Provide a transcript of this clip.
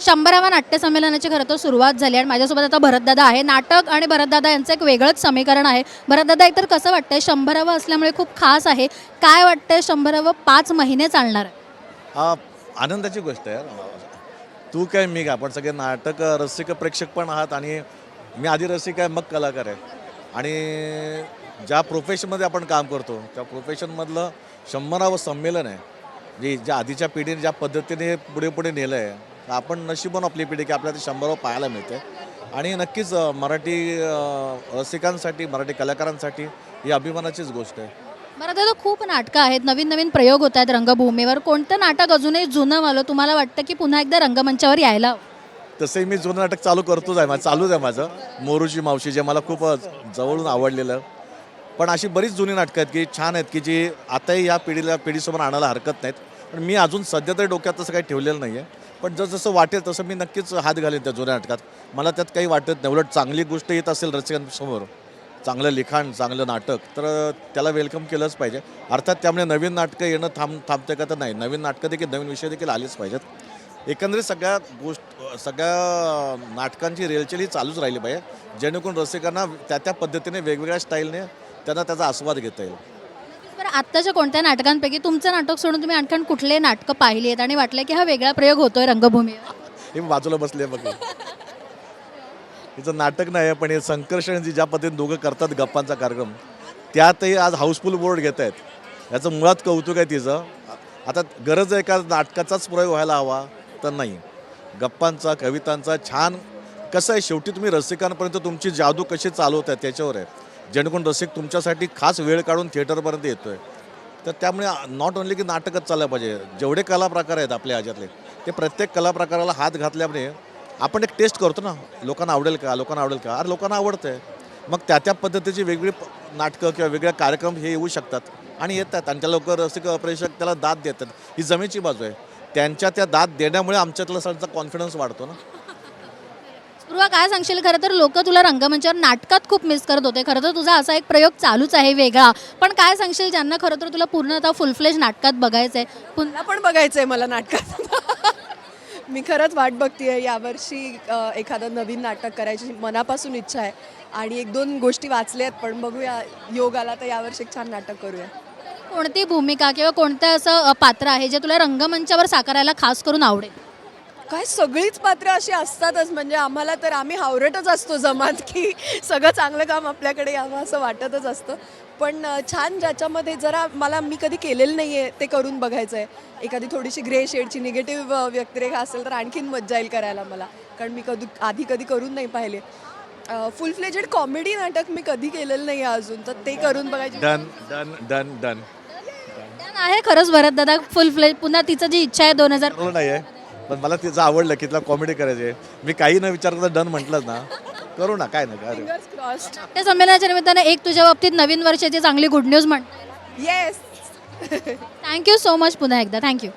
शंभराव्या नाट्यसंमेलनाची खरं तर सुरुवात झाली आणि माझ्यासोबत आता भरतदादा आहे. नाटक आणि भरतदादा यांचं एक वेगळंच समीकरण आहे. भरतदादा एकतर कसं वाटतंय? शंभरावं असल्यामुळे खूप खास आहे. काय वाटतंय शंभरावं पाच महिने चालणार? आहे हा आनंदाची गोष्ट आहे. तू काय मी का? आपण सगळे नाटक रसिक प्रेक्षक पण आहात आणि मी आधी रसिक आहे मग कलाकार आहे. आणि ज्या प्रोफेशनमध्ये आपण काम करतो त्या प्रोफेशनमधलं शंभरावं संमेलन आहे. जे ज्या आधीच्या पिढीने ज्या पद्धतीने पुढे पुढे नेलं आहे आपण नशीबून आपली पिढी की आपल्याला ते शंभरावं पाहायला मिळते. आणि नक्कीच मराठी रसिकांसाठी मराठी कलाकारांसाठी ही अभिमानाचीच गोष्ट आहे. बरं दादा खूप नाटकं आहेत नवीन नवीन प्रयोग होत आहेत रंगभूमीवर. कोणतं नाटक अजूनही जुनं वालं? तुम्हाला वाटतं की पुन्हा एकदा रंगमंचावर यायला? तसंही मी जुनं नाटक चालू करतोच आहे माझं चालूच आहे माझं. मोरूची मावशी जे मला खूप जवळून आवडलेलं. पण अशी बरीच जुनी नाटकं आहेत की छान आहेत की जी आताही या पिढीला पिढीसमोर आणायला हरकत नाहीत. पण मी अजून सध्या तरी डोक्यात तसं काही ठेवलेलं नाही आहे पण जसं जसं वाटेल तसं मी नक्कीच हात घालेन त्या जुन्या नाटकात. मला त्यात काही वाटत नाही. उलट चांगली गोष्ट येत असेल रसिकांसमोर चांगलं लिखाण चांगलं नाटक तर त्याला वेलकम केलंच पाहिजे. अर्थात त्यामुळे नवीन नाटकं येणं थांब थांबते का तर नाही. नवीन नाटकं देखील नवीन विषय देखील आलेच पाहिजेत. एकंदरीत सगळ्या गोष्ट सगळ्या नाटकांची रेलचेल ही चालूच राहिली पाहिजे. जेणेकरून रसिकांना त्या त्या पद्धतीने वेगवेगळ्या स्टाईलने त्यांना त्याचा आस्वाद घेता येईल. बरं आत्ताच्या कोणत्या नाटकांपैकी तुमचं नाटक सोडून तुम्ही आणखीन कुठले नाटकं पाहिली आहेत? आणि वाटलं की हा वेगळा प्रयोग होतोय रंगभूमीवर. हे मी बाजूला बसले बघ. हिचं नाटक नाही आहे पण हे संकर्षण जी ज्या पद्धतीने दोघं करतात गप्पांचा कार्यक्रम. त्यातही आज हाऊसफुल बोर्ड घेत आहेत. याचं मुळात कौतुक आहे तिचं. आता गरज आहे का नाटकाचाच प्रयोग व्हायला हवा? तर नाही. गप्पांचा कवितांचा छान कसं आहे शेवटी तुम्ही रसिकांपर्यंत तुमची जादू कशी चालवत आहे त्याच्यावर आहे. जेणेकरून रसिक तुमच्यासाठी खास वेळ काढून थिएटरपर्यंत येतो आहे तर त्यामुळे नॉट ओनली की नाटकच चाललं पाहिजे जेवढे कला प्रकार आहेत आपल्या ह्याच्यातले ते प्रत्येक कला प्रकाराला हात घातल्यामुळे आपण एक टेस्ट करतो ना. लोकांना आवडेल का लोकांना आवडेल का? अरे लोकांना आवडतं आहे मग त्या त्या पद्धतीची वेगळी नाटकं किंवा वेगळे कार्यक्रम हे येऊ शकतात आणि येतात. आणि त्या लोक रसिक प्रेक्षक त्याला दाद देतात. ही जमेची बाजू आहे. त्यांच्या त्या दाद देण्यामुळे आमच्यातला सगळ्यांचा कॉन्फिडन्स वाढतो ना. स्पृहा काय सांगशील? खरं तर लोक तुला रंगमंचावर नाटकात खूप मिस करत होते. खरं तर तुझा असा एक प्रयोग चालूच आहे वेगळा. पण काय सांगशील ज्यांना खरं तर तुला पूर्ण आता फुल फ्लेज नाटकात बघायचं आहे पुन्हा पण बघायचं आहे मला नाटकात. मी खरंच वाट बघते यावर्षी एखादं नवीन नाटक करायची मनापासून इच्छा आहे. आणि एक दोन गोष्टी वाचल्या आहेत पण बघूया योग आला तर यावर्षी एक छान नाटक करूया. कोणती भूमिका किंवा कोणतं असं पात्र आहे जे तुला रंगमंचावर साकारायला खास करून आवडेल? काय सगळीच पात्र अशी असतातच. म्हणजे आम्हाला तर आम्ही हावरटच असतो जमात की सगळं चांगलं काम आपल्याकडे यावं असं वाटतच असतं. पण छान ज्याच्यामध्ये जरा मला मी कधी केलेलं नाही आहे ते करून बघायचं आहे एखादी थोडीशी ग्रे शेडची निगेटिव्ह व्यक्तिरेखा असेल तर आणखीन मज्जा येईल करायला मला. कारण मी कधी आधी कधी करून नाही पाहिले. फुल फ्लेजेड कॉमेडी नाटक मी कधी केलेलं नाही आहे अजून. तर ते करून बघायची. डन डन डन डन आहे खरंच भरत दादा. फुल फ्लेज पुन्हा तिचं जी इच्छा आहे दोन हजार नाही आहे पण मला तिचं आवडलं की तिला कॉमेडी करायची मी काही न विचार करता डन म्हटलं ना. करू ना काय ना काय नाही. या संमेलनाच्या निमित्तानं एक तुझ्या बाबतीत नवीन वर्षाची चांगली गुड न्यूज म्हण yes thank you so much पुन्हा एकदा. Thank you